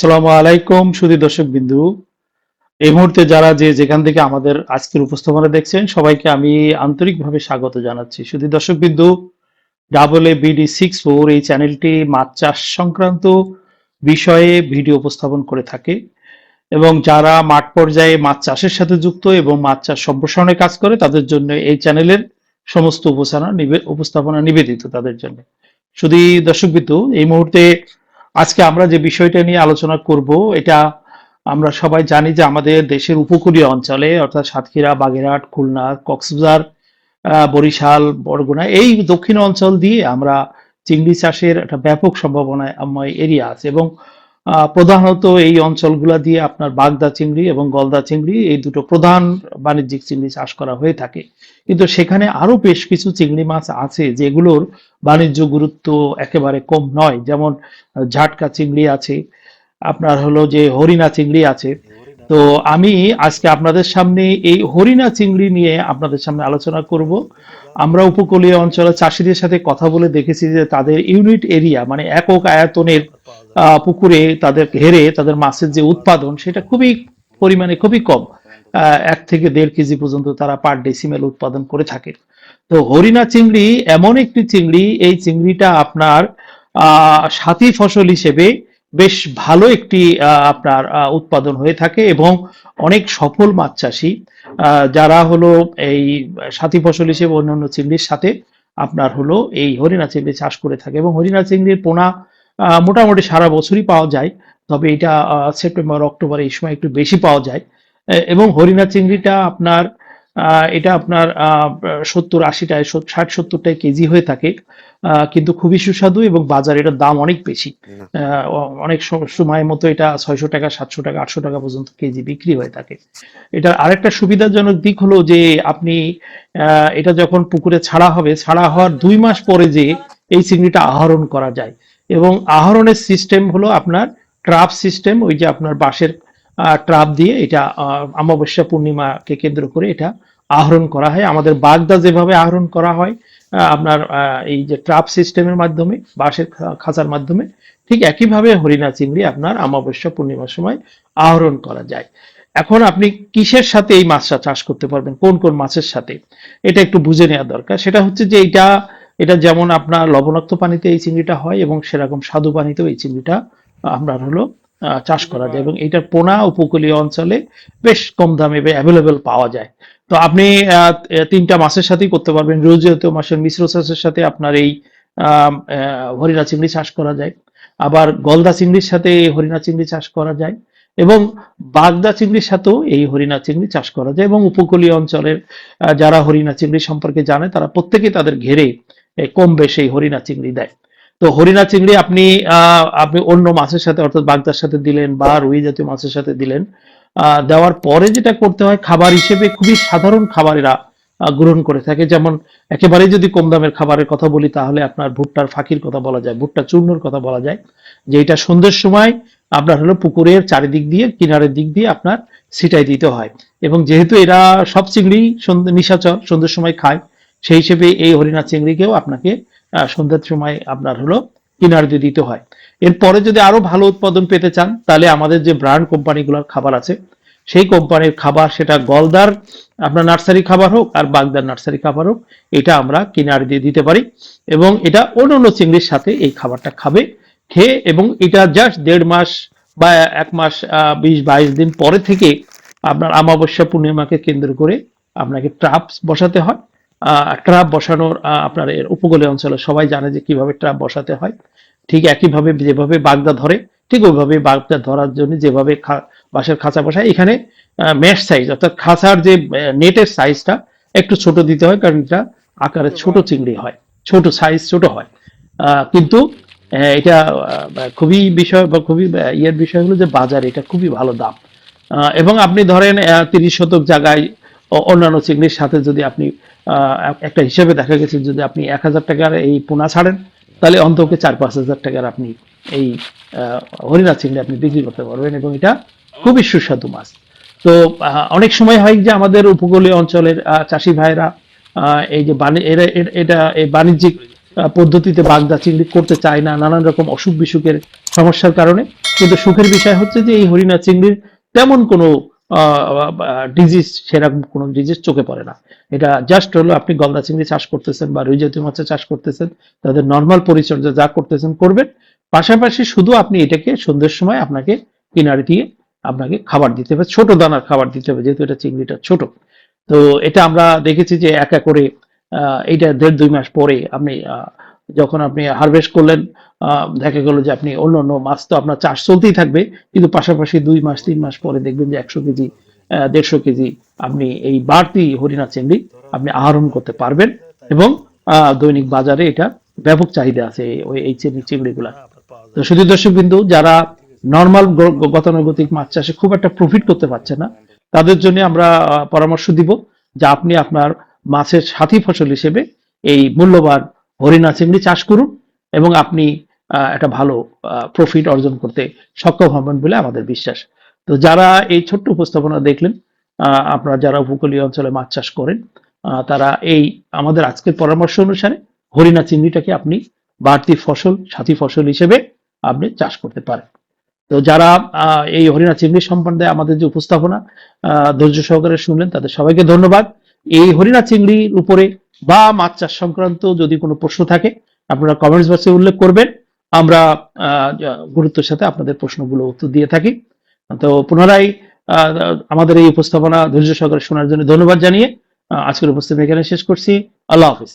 আসসালামু আলাইকুম সুধী দর্শক বিন্দু। এই মুহূর্তে যারা যে যেখান থেকে আমাদের আজকের উপস্থাপনা দেখছেন, সবাইকে আমি আন্তরিকভাবে স্বাগত জানাচ্ছি। সুধী দর্শক বিন্দু double A BD six four এই চ্যানেলটি মাছ চাষ সংক্রান্ত বিষয়ে ভিডিও উপস্থাপন করে থাকে এবং যারা মাঠ পর্যায়ে মাছ চাষের সাথে যুক্ত এবং মাছ চাষ সম্প্রসারণে কাজ করে, তাদের জন্য এই চ্যানেলের সমস্ত উপস্থাপনা উপস্থাপনা নিবেদিত তাদের জন্য। শুধু দর্শক বিন্দু, এই মুহূর্তে আজকে আমরা যে বিষয়টা নিয়ে আলোচনা করব, এটা আমরা সবাই জানি যে আমাদের দেশের উপকূলীয় অঞ্চলে, অর্থাৎ সাতক্ষীরা, বাগেরহাট, খুলনা, কক্সবাজার বরিশাল, বরগুনা, এই দক্ষিণ অঞ্চল দিয়ে আমরা চিংড়ি চাষের একটা ব্যাপক সম্ভাবনাময় এরিয়া আছে এবং প্রধানত এই অঞ্চলগুলা দিয়ে আপনার বাগদা চিংড়ি এবং গলদা চিংড়ি, এই দুটো প্রধান বাণিজ্যিক চিংড়ি চাষ করা হয়ে থাকে। কিন্তু সেখানে আরও বেশ কিছু চিংড়ি মাছ আছে যেগুলোর বাণিজ্য গুরুত্ব একেবারে কম নয়। যেমন, ঝাটকা চিংড়ি আছে, আপনার হলো যে হরিণা চিংড়ি আছে। তো আমি আজকে আপনাদের সামনে এই হরিণা চিংড়ি নিয়ে আপনাদের সামনে আলোচনা করব। আমরা উপকূলীয় অঞ্চলের চাষিদের সাথে কথা বলে দেখেছি যে তাদের ইউনিট এরিয়া মানে একক আয়তনের পুকুরে তাদের ঘেরে তাদের মাছের যে উৎপাদন, সেটা খুবই পরিমাণে খুবই কম। এক থেকে দেড় কেজি পর্যন্ত তারা পার ডেসিমেল উৎপাদন করে থাকে। তো হরিণা চিংড়ি, এমন একটি চিংড়ি, এই চিংড়িটা আপনার সাথী ফসল হিসেবে বেশ ভালো একটি আপনার উৎপাদন হয়ে থাকে এবং অনেক সফল মাছ চাষি যারা হলো এই সাথী ফসল হিসেবে অন্যান্য চিংড়ির সাথে আপনার হলো এই হরিণা চিংড়ি চাষ করে থাকে এবং হরিণা চিংড়ির পোনা মোটামুটি সারা বছরই পাওয়া যায় তবে এটা সেপ্টেম্বর অক্টোবর এই সময় একটু বেশি পাওয়া যায়। এবং হরিণা চিংড়িটা আপনার আহ, এটা আপনার সত্তর আশিটায় ষাট সত্তরটায় কেজি হয়ে থাকে কিন্তু খুবই সুস্বাদু এবং বাজারে এটার দাম অনেক বেশি। আহ, অনেক সময় মতো এটা ছয়শো টাকা সাতশো টাকা আটশো টাকা পর্যন্ত কেজি বিক্রি হয়ে থাকে। এটার আরেকটা সুবিধাজনক দিক হলো যে আপনি আহ, এটা যখন পুকুরে ছাড়া হবে ছাড়া হওয়ার দুই মাস পরে যে এই চিংড়িটা আহরণ করা যায় এবং আহরণের সিস্টেম হলো আপনার ট্রাপ সিস্টেম ওই যে আপনার বাঁশের ট্রাপ দিয়ে এটা অমাবস্যা পূর্ণিমাকে কেন্দ্র করে এটা আহরণ করা হয়। আমাদের বাগদা যেভাবে আহরণ করা হয় আপনার এই যে ট্রাপ সিস্টেমের মাধ্যমে, বাঁশের খাঁচার মাধ্যমে, ঠিক একইভাবে হরিণা চিংড়ি আপনার অমাবস্যা পূর্ণিমার সময় আহরণ করা যায়। এখন আপনি কিসের সাথে এই মাছটা চাষ করতে পারবেন? কোন কোন মাছের সাথে? এটা একটু বুঝে নেওয়া দরকার। সেটা হচ্ছে যে এটা এটা যেমন আপনার লবণাক্ত পানিতে এই চিংড়িটা হয় এবং সেরকম স্বাদু পানিতেও এই চিংড়িটা আপনার হলো চাষ করা যায় এবং এটার পোনা উপকূলীয় অঞ্চলে বেশ কম দামে অ্যাভেলেবেল পাওয়া যায়। তো আপনি তিনটা মাসের সাথেই করতে পারবেন। রোজ মাসের মিশ্র চাষের সাথে আপনার এই হরিণা চিংড়ি চাষ করা যায়। আবার গলদা চিংড়ির সাথে এই হরিণা চিংড়ি চাষ করা যায় এবং বাগদা চিংড়ির সাথেও এই হরিণা চিংড়ি চাষ করা যায় এবং উপকূলীয় অঞ্চলের যারা হরিণা চিংড়ি সম্পর্কে জানে তারা প্রত্যেকেই তাদের ঘেরে কম বেশি হরিণা চিংড়ি দেয়। তো হরিণা চিংড়ি আপনি আপনি অন্য মাছের সাথে, অর্থাৎ বাগদার সাথে দিলেন বা রুই জাতীয় মাছের সাথে দিলেন দেওয়ার পরে যেটা করতে হয়, খাবার হিসেবে খুবই সাধারণ খাবার এরা গ্রহণ করে থাকে। যেমন একেবারে যদি কম দামের খাবারের কথা বলি, তাহলে আপনার ভুট্টার ফাঁকির কথা বলা যায়, ভুট্টা চূর্ণর কথা বলা যায়, যে এটা সন্ধ্যের সময় আপনার হলো পুকুরের চারিদিক দিয়ে, কিনারের দিক দিয়ে আপনার ছিটাই দিতে হয়। এবং যেহেতু এরা সব চিংড়ি নিশাচর সন্ধ্যের সময় খায় সেই হিসেবে এই হরিণা চিংড়িকেও আপনাকে সন্ধ্যার সময় আপনার হলো কিনার দিয়ে দিতে হয়। এরপরে যদি আরও ভালো উৎপাদন পেতে চান, তাহলে আমাদের যে ব্র্যান্ড কোম্পানিগুলোর খাবার আছে, সেই কোম্পানির খাবার সেটা গলদার, আপনার নার্সারি খাবার হোক আর বাগদার নার্সারি খাবার হোক, এটা আমরা কিনার দিয়ে দিতে পারি এবং এটা অন্য অন্য চিংড়ির সাথে এই খাবারটা খাবে, খেয়ে এবং এটা জাস্ট দেড় মাস বা এক মাস বিশ, বাইশ দিন পরে থেকে আপনার অমাবস্যা পূর্ণিমাকে কেন্দ্র করে আপনাকে ট্রাপ বসাতে হয়। ট্রাপ বসানোর আপনার এর উপকূলীয় অঞ্চলে সবাই জানে যে কীভাবে ট্রাপ বসাতে হয়। ঠিক একইভাবে যেভাবে বাগদা ধরে ঠিক ওইভাবে বাগদা ধরার জন্য যেভাবে বাঁশের খাঁচা বসায়। এখানে মেশ সাইজ অর্থাৎ খাঁচার যে নেটের সাইজটা একটু ছোট দিতে হয় কারণ এটা আকারে ছোট চিংড়ি হয় ছোট সাইজ ছোট হয়। আহ, কিন্তু এটা খুবই বিষয় বা খুবই ইয়ের বিষয় হলো যে বাজার এটা খুবই ভালো দাম। আহ, এবং আপনি ধরেন তিরিশ শতক জায়গায় অন্যান্য চিংড়ির সাথে যদি আপনি একটা হিসেবে দেখা গেছে যদি আপনি এক হাজার টাকার এই পোনা ছাড়েন, তাহলে অন্তকে চার পাঁচ হাজার টাকার আপনি এই হরিণা চিংড়ি আপনি বিক্রি করতে পারবেন এবং এটা খুবই সুস্বাদু মাছ। তো অনেক সময় হয় যে আমাদের উপকূলীয় অঞ্চলের চাষি ভাইরা এই যে এটা, এই বাণিজ্যিক পদ্ধতিতে বাগদা চিংড়ি করতে চায় না, নানান রকম অসুখ বিসুখের সমস্যার কারণে। কিন্তু সুখের বিষয় হচ্ছে যে এই হরিণা চিংড়ির তেমন কোনো ডিজিজ সেরকম কোনো ডিজিজ চোখে পড়ে না। এটা জাস্ট হলো আপনি গলদা চিংড়ি চাষ করতেছেন বা রুই জাতীয় মাছের চাষ করতেছেন, তাদের নর্মাল পরিচর্যা যা করতেছেন করবেন। পাশাপাশি শুধু আপনি এটাকে সন্ধ্যের সময় আপনাকে কিনারে দিয়ে আপনাকে খাবার দিতে হবে, ছোট দানার খাবার দিতে হবে, যেহেতু এটা চিংড়িটা ছোট। তো এটা আমরা দেখেছি যে একা করে এইটা দেড় দুই মাস পরে আপনি যখন আপনি হারভেস্ট করলেন দেখা গেল যে আপনি অন্য অন্য মাছ তো আপনার চাষ চলতেই থাকবে, কিন্তু পাশাপাশি দুই মাস, তিন মাস পরে দেখবেন যে একশো কেজি দেড়শো কেজি আপনি এই বাড়তি হরিণা চিংড়ি আপনি আহরণ করতে পারবেন এবং দৈনিক বাজারে এটা ব্যাপক চাহিদা আছে এই- চিংড়ি চিংড়িগুলা তো শুধু দর্শক বিন্দু যারা নর্মাল গতানুগতিক মাছ চাষে খুব একটা প্রফিট করতে পারছে না, তাদের জন্য আমরা পরামর্শ দিব যে আপনি আপনার মাছের সাথী ফসল হিসেবে এই মূল্যবান হরিণা চিংড়ি চাষ করুন এবং আপনি একটা ভালো প্রফিট অর্জন করতে সক্ষম হবেন বলে আমাদের বিশ্বাস। তো যারা এই ছোট্ট উপস্থাপনা দেখলেন আপনারা যারা উপকূলীয় অঞ্চলে মাছ চাষ করেন তারা এই আমাদের আজকের পরামর্শ অনুসারে হরিণা চিংড়িটাকে আপনি বাড়তি ফসল, সাথী ফসল হিসেবে আপনি চাষ করতে পারেন। তো যারা এই হরিণা চিংড়ি সম্বন্ধে আমাদের যে উপস্থাপনা ধৈর্য সহকারে শুনলেন, তাদের সবাইকে ধন্যবাদ। এই হরিণা চিংড়ির উপরে বা মাছ চাষ সংক্রান্ত যদি কোনো প্রশ্ন থাকে, আপনারা কমেন্টস বক্সে উল্লেখ করবেন। আমরা গুরুত্বের সাথে আপনাদের প্রশ্নগুলো উত্তর দিয়ে থাকি। তো পুনরায় আমাদের এই উপস্থাপনা ধৈর্য সহকারে শোনার জন্য ধন্যবাদ জানিয়ে আজকের উপস্থাপনা এখানে শেষ করছি। আল্লাহ হাফিজ।